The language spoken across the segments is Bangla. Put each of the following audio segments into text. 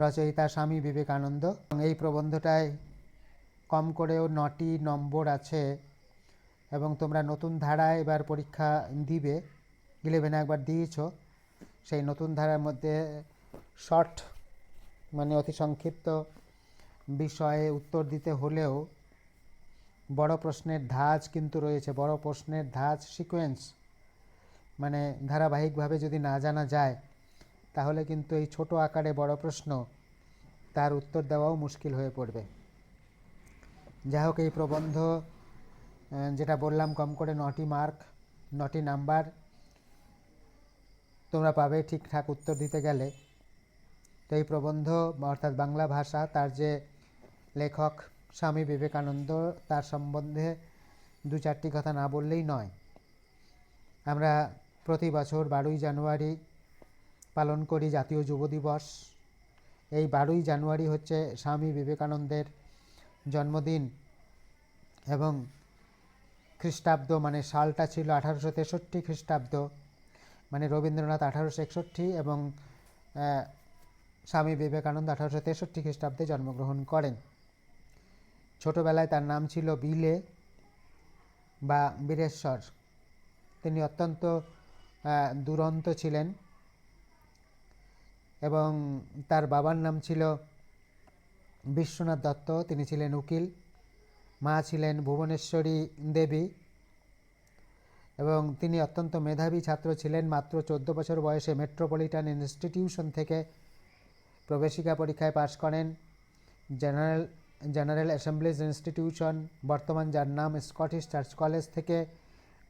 রচয়িতা স্বামী বিবেকানন্দ। এবং এই প্রবন্ধটায় কম করেও নটি নম্বর আছে। এবং তোমরা নতুন ধারায় এবার পরীক্ষা দিবে। ইলেভেনে একবার দিয়েছ। সেই নতুন ধারার মধ্যে শর্ট মানে অতি সংক্ষিপ্ত বিষয়ে উত্তর দিতে হলেও বড় প্রশ্নের ধাঁচ কিন্তু রয়েছে। বড় প্রশ্নের ধাঁচ সিকোয়েন্স মানে ধারাবাহিকভাবে যদি না জানা যায় তাহলে কিন্তু এই ছোট আকারে বড় প্রশ্ন, তার উত্তর দেওয়াও মুশকিল হয়ে পড়বে। যাই হোক, এই প্রবন্ধ যেটা বললাম, কম করে নটি মার্ক, নটি নাম্বার, তোমরা পাবে ঠিকঠাক উত্তর দিতে গেলে। তো এই প্রবন্ধ, অর্থাৎ বাংলা ভাষা, তার যে লেখক স্বামী বিবেকানন্দ, তার সম্বন্ধে দু চারটি কথা না বললেই নয়। আমরা প্রতি বছর বারোই জানুয়ারি পালন করি জাতীয় যুব দিবস। এই বারোই জানুয়ারি হচ্ছে স্বামী বিবেকানন্দের জন্মদিন এবং খ্রিস্টাব্দ মানে সালটা ছিল আঠারোশো তেষট্টি খ্রিস্টাব্দ মানে রবীন্দ্রনাথ আঠারোশো একষট্টি এবং স্বামী বিবেকানন্দ আঠারোশো তেষট্টি খ্রিস্টাব্দে জন্মগ্রহণ করেন। ছোটবেলায় তার নাম ছিল বিলে বা বীরেশ্বর। তিনি অত্যন্ত দুরন্ত ছিলেন। এবং তার বাবার নাম ছিল বিশ্বনাথ দত্ত, তিনি ছিলেন উকিল। মা ছিলেন ভুবনেশ্বরী দেবী এবং তিনি অত্যন্ত মেধাবী ছাত্র ছিলেন। মাত্র চোদ্দ বছর বয়সে মেট্রোপলিটন ইনস্টিটিউশন থেকে প্রবেশিকা পরীক্ষায় পাশ করেন। জেনারেল জেনারেল অ্যাসেম্বলিজ ইনস্টিটিউশন, বর্তমান যার নাম স্কটিশ চার্চ কলেজ থেকে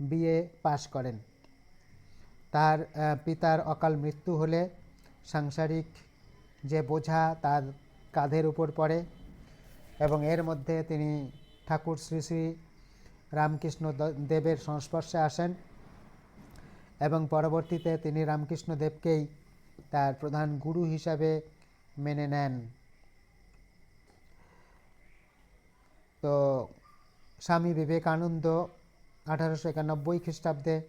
বিএ পাশ করেন। তার পিতার অকাল মৃত্যু হলে সাংসারিক যে বোঝা তার কাঁধের উপর পড়ে এবং এর মধ্যে তিনি ঠাকুর শ্রী শ্রী রামকৃষ্ণ দেবের সংস্পর্শে আসেন এবং পরবর্তীতে তিনি রামকৃষ্ণ দেবকেই তার প্রধান গুরু হিসাবে মেনে নেন। তো স্বামী বিবেকানন্দ আঠারোশো একানব্বই খ্রিস্টাব্দে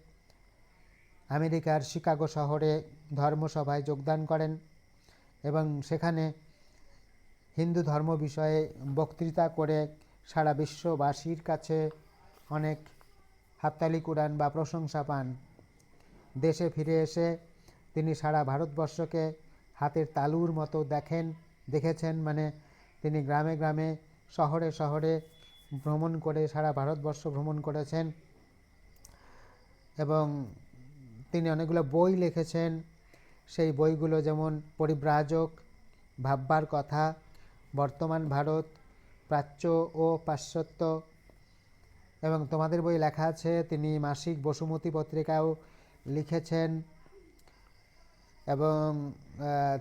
আমেরিকার শিকাগো শহরে ধর্মসভায় যোগদান করেন এবং সেখানে হিন্দু ধর্ম বিষয়ে বক্তৃতা করে সারা বিশ্ববাসীর কাছে অনেক হাততালি কুড়ান বা প্রশংসা পান। দেশে ফিরে এসে তিনি সারা ভারতবর্ষকে হাতের তালুর মতো দেখেন, দেখেছেন মানে তিনি গ্রামে গ্রামে, শহরে শহরে ভ্রমণ করে সারা ভারতবর্ষ ভ্রমণ করেছেন এবং তিনি অনেকগুলো বই লিখেছেন। সেই বইগুলো যেমন পরিব্রাজক, ভাববার কথা, বর্তমান ভারত, প্রাচ্য ও পাশ্চাত্য এবং তোমাদের বই লেখা আছে, তিনি মাসিক বসুমতী পত্রিকাও লিখেছেন এবং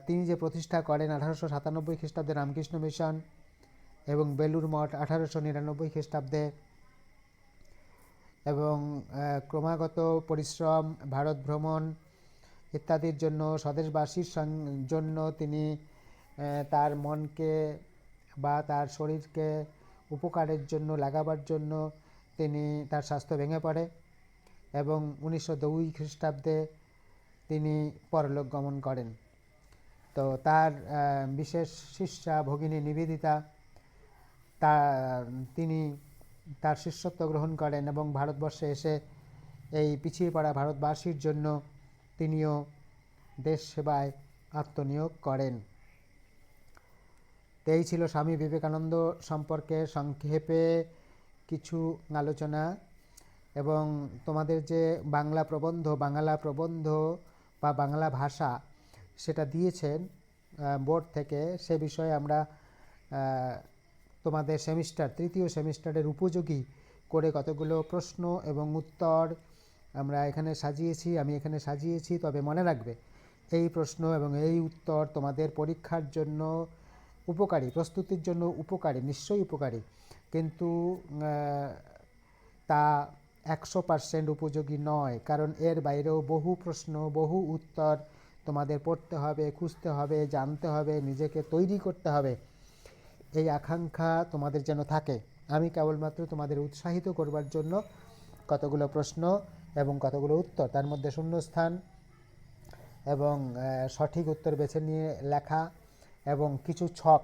তিনি যে প্রতিষ্ঠা করেন আঠারোশো সাতানব্বই খ্রিস্টাব্দে রামকৃষ্ণ মিশন এবং বেলুর মঠ আঠারোশো নিরানব্বই খ্রিস্টাব্দে এবং ক্রমাগত পরিশ্রম, ভারত ভ্রমণ ইত্যাদির জন্য স্বদেশবাসীর জন্য তিনি তার মনকে বা তার শরীরকে উপকারের জন্য লাগাবার জন্য তিনি তার স্বাস্থ্য ভেঙে পড়ে এবং উনিশশো দুই খ্রিস্টাব্দে তিনি পরলোক গমন করেন। তো তার বিশেষ শিষ্যা ভগিনী নিবেদিতা, তা, তিনি তার শিষ্যত্ব গ্রহণ করেন এবং ভারতবর্ষে এসে এই পিছিয়ে পড়া ভারতবাসীর জন্য তিনিও দেশ সেবায় আত্মনিয়োগ করেন। এই ছিল স্বামী বিবেকানন্দ সম্পর্কে সংক্ষেপে কিছু আলোচনা এবং তোমাদের যে বাংলা প্রবন্ধ বাংলা প্রবন্ধ বা বাংলা ভাষা সেটা দিয়েছেন বোর্ড থেকে, সে বিষয়ে আমরা তোমাদের সেমিস্টার, তৃতীয় সেমিস্টারের উপযোগী করে কতগুলো প্রশ্ন এবং উত্তর আমরা এখানে সাজিয়েছি, আমি এখানে সাজিয়েছি, তবে মনে রাখবে, এই প্রশ্ন এবং এই উত্তর তোমাদের পরীক্ষার জন্য উপকারী, প্রস্তুতির জন্য উপকারী, নিশ্চয়ই উপকারী। কিন্তু তা একশো পার্সেন্ট উপযোগী নয়, কারণ এর বাইরেও বহু প্রশ্ন, বহু উত্তর তোমাদের পড়তে হবে, খুঁজতে হবে, জানতে হবে, নিজেকে তৈরি করতে হবে। এই আকাঙ্ক্ষা তোমাদের যেন থাকে। আমি কেবলমাত্র তোমাদের উৎসাহিত করবার জন্য কতগুলো প্রশ্ন এবং কতগুলো উত্তর, তার মধ্যে শূন্যস্থান এবং সঠিক উত্তর বেছে নিয়ে লেখা এবং কিছু ছক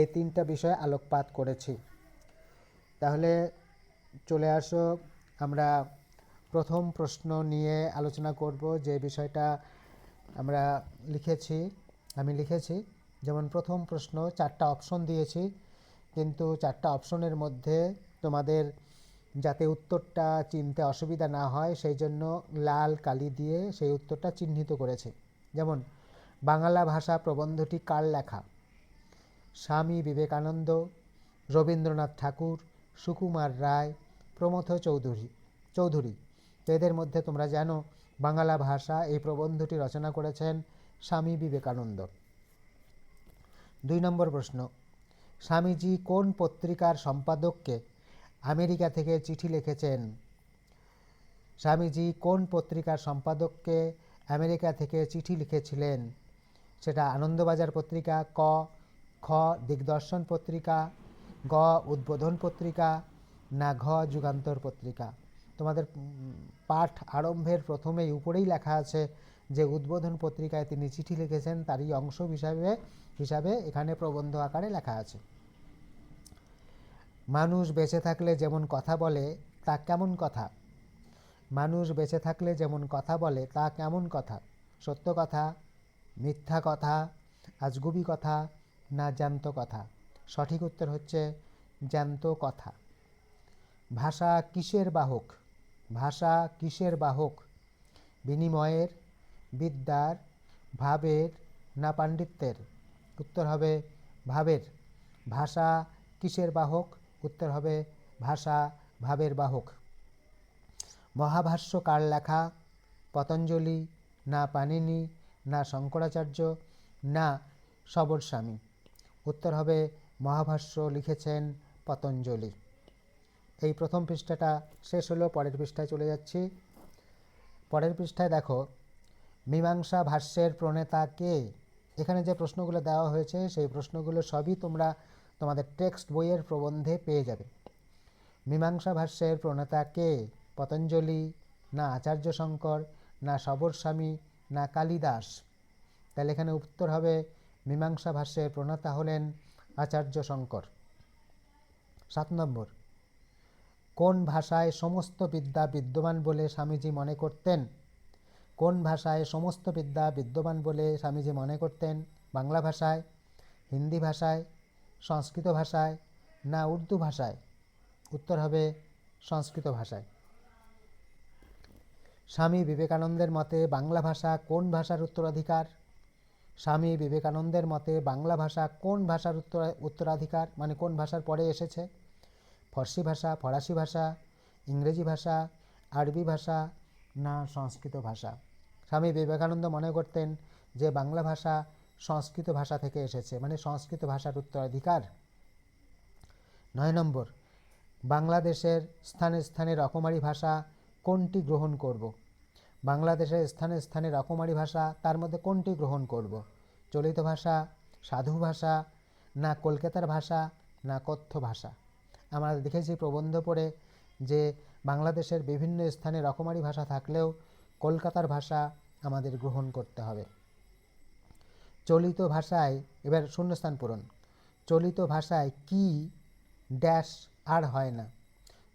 এই তিনটা বিষয়ে আলোকপাত করেছি। তাহলে চলে আসো, আমরা প্রথম প্রশ্ন নিয়ে আলোচনা করব যে বিষয়টা আমরা লিখেছি, আমি লিখেছি। যেমন প্রথম প্রশ্ন, চারটা অপশন দিয়েছি। কিন্তু চারটা অপশনের মধ্যে তোমাদের যাতে উত্তরটা চিনতে অসুবিধা না হয়, সেই জন্য লাল কালি দিয়ে সেই উত্তরটা চিহ্নিত করেছে। যেমন, বাংলা ভাষা প্রবন্ধটি কার লেখা? স্বামী বিবেকানন্দ, রবীন্দ্রনাথ ঠাকুর, সুকুমার রায় প্রমথ চৌধুরী চৌধুরী। এদের মধ্যে তোমরা জানো, বাংলা ভাষা এই প্রবন্ধটি রচনা করেছেন স্বামী বিবেকানন্দ। দুই নম্বর প্রশ্ন, স্বামীজি কোন পত্রিকার সম্পাদককে আমেরিকা থেকে চিঠি লিখেছেন? স্বামীজি কোন পত্রিকার সম্পাদককে আমেরিকা থেকে চিঠি লিখেছিলেন? সেটা আনন্দবাজার পত্রিকা, ক, খ, দিগদর্শন পত্রিকা, গ, উদ্বোধন পত্রিকা, না ঘ, যুগান্তর পত্রিকা। তোমাদের পাঠ আরম্ভের প্রথমেই উপরেই লেখা আছে যে উদ্বোধন পত্রিকায় তিনি চিঠি লিখেছেন, তারই অংশ হিসাবে হিসাবে এখানে প্রবন্ধ আকারে লেখা আছে। মানুষ বেঁচে থাকলে যেমন কথা বলে, তা কেমন কথা? মানুষ বেঁচে থাকলে যেমন কথা বলে, তা কেমন কথা? সত্য কথা, মিথ্যা কথা, আজগুবি কথা, না জ্যান্ত কথা? সঠিক উত্তর হচ্ছে জ্যান্ত কথা। ভাষা কিসের বাহক? ভাষা কিসের বাহক? বিনিময়ের বিদ্যার ভাবের না পাণ্ডিত্যের? উত্তর হবে ভাবের। ভাষা কিসের বাহক? উত্তর হবে ভাষা ভাবের বাহক। মহাভাষ্য কার লেখা? পতঞ্জলি, না পানিনি না শঙ্করাচার্য, না সবরস্বামী। উত্তর হবে মহাভাষ্য লিখেছেন পতঞ্জলি। এই প্রথম পৃষ্ঠাটা শেষ হলো, পরের পৃষ্ঠায় চলে যাচ্ছি। পরের পৃষ্ঠায় দেখো মীমাংসা ভাষ্যের প্রণেতা কে এখানে যে প্রশ্নগুলো দেওয়া হয়েছে, সেই প্রশ্নগুলো সবই তোমরা তোমাদের টেক্সট বইয়ের প্রবন্ধে পেয়ে যাবে। মীমাংসা ভাষ্যের প্রণেতা কে পতঞ্জলি, না আচার্য শঙ্কর, না সবরস্বামী না কালিদাস। তাহলে এখানে উত্তর হবে, মীমাংসা ভাষ্যের প্রণেতা হলেন আচার্য শঙ্কর। সাত নম্বর। কোন ভাষায় সমস্ত বিদ্যা বিদ্যমান বলে স্বামীজি মনে করতেন? কোন ভাষায় সমস্ত বিদ্যা বিদ্যমান বলে স্বামীজি মনে করতেন? বাংলা ভাষায়, হিন্দি ভাষায়, সংস্কৃত ভাষায় না উর্দু ভাষায়? উত্তর হবে সংস্কৃত ভাষায়। স্বামী বিবেকানন্দের মতে বাংলা ভাষা কোন ভাষার উত্তরাধিকার? স্বামী বিবেকানন্দের মতে বাংলা ভাষা কোন ভাষার উত্তরা, উত্তরাধিকার? মানে কোন ভাষার পরে এসেছে? ফর্সি ভাষা, ফরাসি ভাষা, ইংরেজি ভাষা, আরবি ভাষা না সংস্কৃত ভাষা? স্বামী বিবেকানন্দ মনে করতেন যে বাংলা ভাষা সংস্কৃত ভাষা থেকে এসেছে মানে সংস্কৃত ভাষার উত্তরাধিকার। নয় নম্বর, বাংলাদেশের স্থানে স্থানে রকমারি ভাষা কোনটি গ্রহণ করব? বাংলাদেশের স্থানে স্থানে রকমারি ভাষা তার মধ্যে কোনটি গ্রহণ করব? চলিত ভাষা, সাধু ভাষা, না কলকাতার ভাষা, না কথ্য ভাষা? আমরা দেখেছি প্রবন্ধ পড়ে যে বাংলাদেশের বিভিন্ন স্থানে রকমারি ভাষা থাকলেও কলকাতার ভাষা আমাদের গ্রহণ করতে হবে। চলিত ভাষায়, এবার শূন্যস্থান পূরণ। চলিত ভাষায় কি ড্যাশ আর হয় না?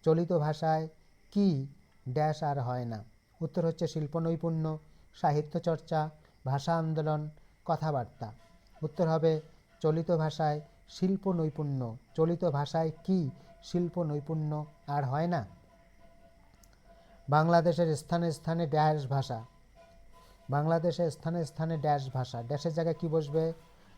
চলিত ভাষায় কি ড্যাশ আর হয় না? উত্তর হচ্ছে শিল্প নৈপুণ্য, সাহিত্য চর্চা, ভাষা আন্দোলন, কথাবার্তা। উত্তর হবে চলিত ভাষায় শিল্প নৈপুণ্য। চলিত ভাষায় কি শিল্প নৈপুণ্য আর হয় না? বাংলাদেশের স্থানে স্থানে ড্যাশ ভাষা। বাংলাদেশের স্থানে স্থানে ড্যাশ ভাষা। ড্যাশের জায়গায় কি বসবে?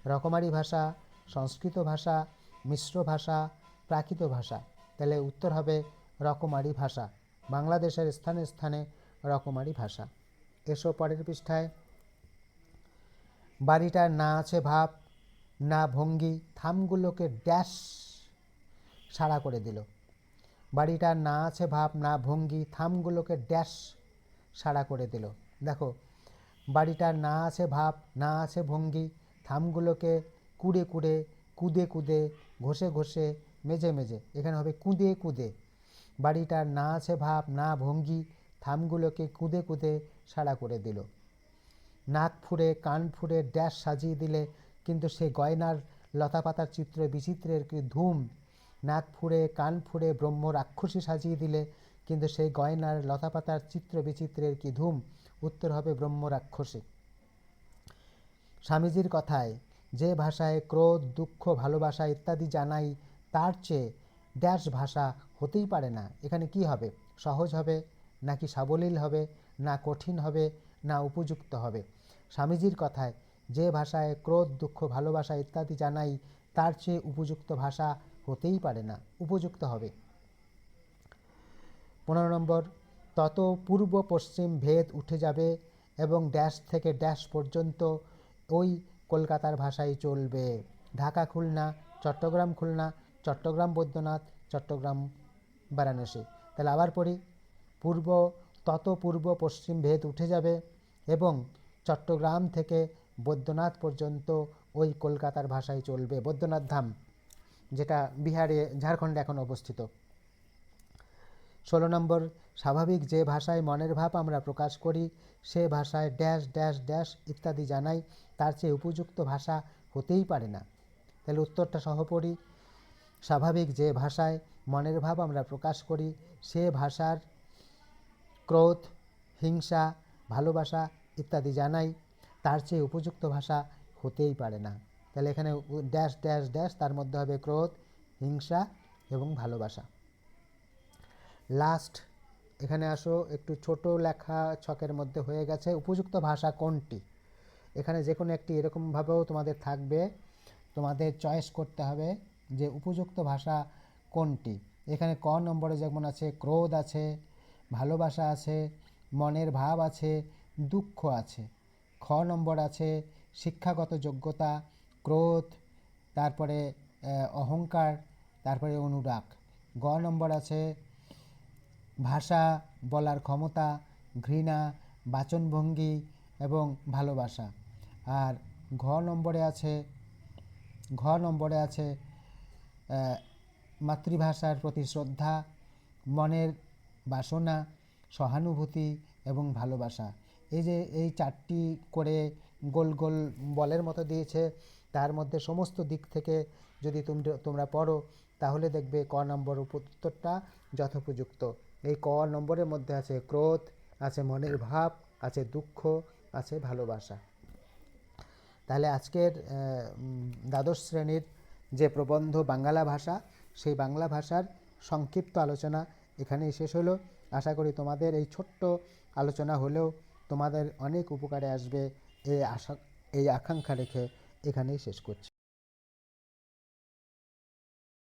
রকমারি ভাষা, সংস্কৃত ভাষা, মিশ্র ভাষা, প্রাকৃত ভাষা। তাহলে উত্তর হবে রকমারি ভাষা। বাংলাদেশের স্থানে স্থানে রকমারি ভাষা। এসো পরের পৃষ্ঠায়। বাড়িটার না আছে ভাব, না ভঙ্গি, থামগুলোকে ড্যাশ সাড়া করে দিল। বাড়িটার না আছে ভাব, না ভঙ্গি, থামগুলোকে ড্যাশ সাড়া করে দিল। দেখো বাড়িটার না আছে ভাব, না আছে ভঙ্গি। থামগুলোকে কুড়ে কুড়ে, কুদে কুদে, ঘষে ঘষে, মেজে মেজে, এখানে হবে কুদে কুদে। বাড়িটার না আছে ভাব, না ভঙ্গি, থামগুলোকে কুদে কুদে সাড়া করে দিল। নাক ফুঁড়ে, কান ফুঁড়ে, ড্যাশ সাজিয়ে দিলে, কিন্তু সে গয়নার লতাপাতার চিত্র, বিচিত্রের কি ধুম। নাক ফুঁড়ে, কান ফুঁড়ে, ব্রহ্ম রাক্ষসী সাজিয়ে দিলে, কিন্তু সেই গয়নার লতাপাতার চিত্র, বিচিত্রের কি ধুম। উত্তর হবে ব্রহ্ম রাক্ষসী স্বামীজির কথায়, যে ভাষায় ক্রোধ, দুঃখ, ভালোবাসা ইত্যাদি জানাই, তার চেয়ে ড্যাশ ভাষা হতেই পারে না। এখানে কি হবে? সহজ হবে? নাকি সাবলীল হবে? না কঠিন হবে? না উপযুক্ত হবে? স্বামীজির কথায়, যে ভাষায় ক্রোধ, দুঃখ, ভালোবাসা ইত্যাদি জানাই, তার চেয়ে উপযুক্ত ভাষা হতেই পারে না। উপযুক্ত হবে। পনেরো নম্বর তত পূর্ব পশ্চিম ভেদ উঠে যাবে এবং ড্যাশ থেকে ড্যাশ পর্যন্ত ওই কলকাতার ভাষাই চলবে। ঢাকা খুলনা, চট্টগ্রাম খুলনা, চট্টগ্রাম বৈদ্যনাথ, চট্টগ্রাম বারাণসী। তাহলে আবার পড়ি। পূর্ব, তত পূর্ব পশ্চিম ভেদ উঠে যাবে এবং চট্টগ্রাম থেকে বৈদ্যনাথ পর্যন্ত ওই কলকাতার ভাষায় চলবে। বৈদ্যনাথ ধাম, যেটা বিহারে, ঝাড়খণ্ডে এখন অবস্থিত। ষোলো নম্বর, স্বাভাবিক যে ভাষায় মনের ভাব আমরা প্রকাশ করি, সে ভাষায় ড্যাশ ড্যাশ ড্যাশ ইত্যাদি জানাই, তার চেয়ে উপযুক্ত ভাষা হতেই পারে না। তাহলে উত্তরটা সহপরি স্বাভাবিক যে ভাষায় মনের ভাব আমরা প্রকাশ করি, সে ভাষার ক্রোধ, হিংসা, ভালোবাসা ইত্যাদি জানাই, তার চেয়ে উপযুক্ত ভাষা হতেই পারে না। তাহলে এখানে ড্যাশ ড্যাশ ড্যাশ, তার মধ্যে হবে ক্রোধ, হিংসা এবং ভালোবাসা। লাস্ট এখানে আসো, একটু ছোট লেখা ছকের মধ্যে হয়ে গেছে। উপযুক্ত ভাষা কোনটি? এখানে যে কোনো একটি এরকমভাবেও তোমাদের থাকবে। তোমাদের চয়েস করতে হবে যে উপযুক্ত ভাষা কোনটি। এখানে ক নম্বরে যেমন আছে, ক্রোধ আছে, ভালোবাসা আছে, মনের ভাব আছে, দুঃখ আছে। খ নম্বর আছে, শিক্ষাগত যোগ্যতা, ক্রোধ, তারপরে অহংকার, তারপরে অনুরাগ। গ নম্বর আছে ভাষা, বলার ক্ষমতা, ঘৃণা, বাচনভঙ্গি এবং ভালোবাসা। আর ঘ নম্বরে আছে, ঘ নম্বরে আছে মাতৃভাষার প্রতি শ্রদ্ধা, মনের বাসনা, সহানুভূতি এবং ভালোবাসা। এই যে এই চারটি করে গোল গোল বলের মতো দিয়েছে, তার মধ্যে সমস্ত দিক থেকে যদি তোমরা তোমরা পড়ো, তাহলে দেখবে ক নম্বর উত্তরটা যথোপযুক্ত। এই ক নম্বরের মধ্যে আছে ক্রোধ, আছে মনের ভাব, আছে দুঃখ, আছে ভালোবাসা। তাহলে আজকের দ্বাদশ শ্রেণির যে প্রবন্ধ বাংলা ভাষা, সেই বাংলা ভাষার সংক্ষিপ্ত আলোচনা এখানেই শেষ হলো। আশা করি তোমাদের এই ছোট্ট আলোচনা হলেও তোমাদের অনেক উপকারে আসবে। এই আশা, এই আকাঙ্ক্ষা রেখে এখানেই শেষ করছি।